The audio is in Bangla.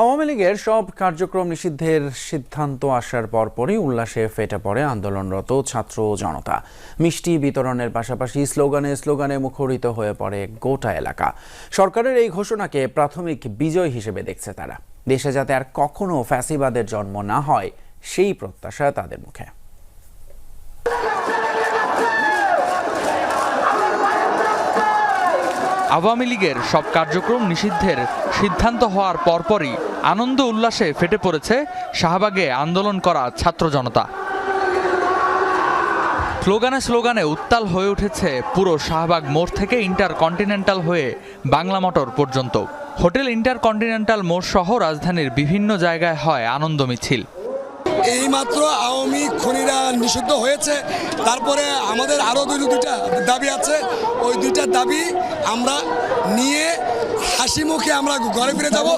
আওয়ামী লীগের সব কার্যক্রম নিষিদ্ধের সিদ্ধান্ত আসার পরপরই উল্লাসে ফেটে পড়ে আন্দোলনরত ছাত্র জনতা। মিষ্টি বিতরণের পাশাপাশি স্লোগানে স্লোগানে মুখরিত হয়ে পড়ে গোটা এলাকা। সরকারের এই ঘোষণাকে প্রাথমিক বিজয় হিসেবে দেখছে তারা। দেশে যাতে আর কখনো ফ্যাসিবাদের জন্ম না হয়, সেই প্রত্যাশা তাদের মুখে। আওয়ামী লীগের সব কার্যক্রম নিষিদ্ধের সিদ্ধান্ত হওয়ার পরপরই আনন্দ উল্লাসে ফেটে পড়েছে শাহবাগে আন্দোলন করা ছাত্র জনতা। স্লোগানে স্লোগানে উত্তাল হয়ে উঠেছে পুরো শাহবাগ মোড় থেকে ইন্টার কন্টিনেন্টাল হয়ে বাংলা মোটর পর্যন্ত। হোটেল ইন্টার কন্টিনেন্টাল মোড় সহ রাজধানীর বিভিন্ন জায়গায় হয় আনন্দ মিছিল। এইমাত্র আওয়ামী খনিরা নিষিদ্ধ হয়েছে। তারপরে আমাদের আরও দুই দুইটা দাবি আছে। ওই দুইটা দাবি আমরা নিয়ে হাসি মুখে আমরা ঘরে ফিরে যাব।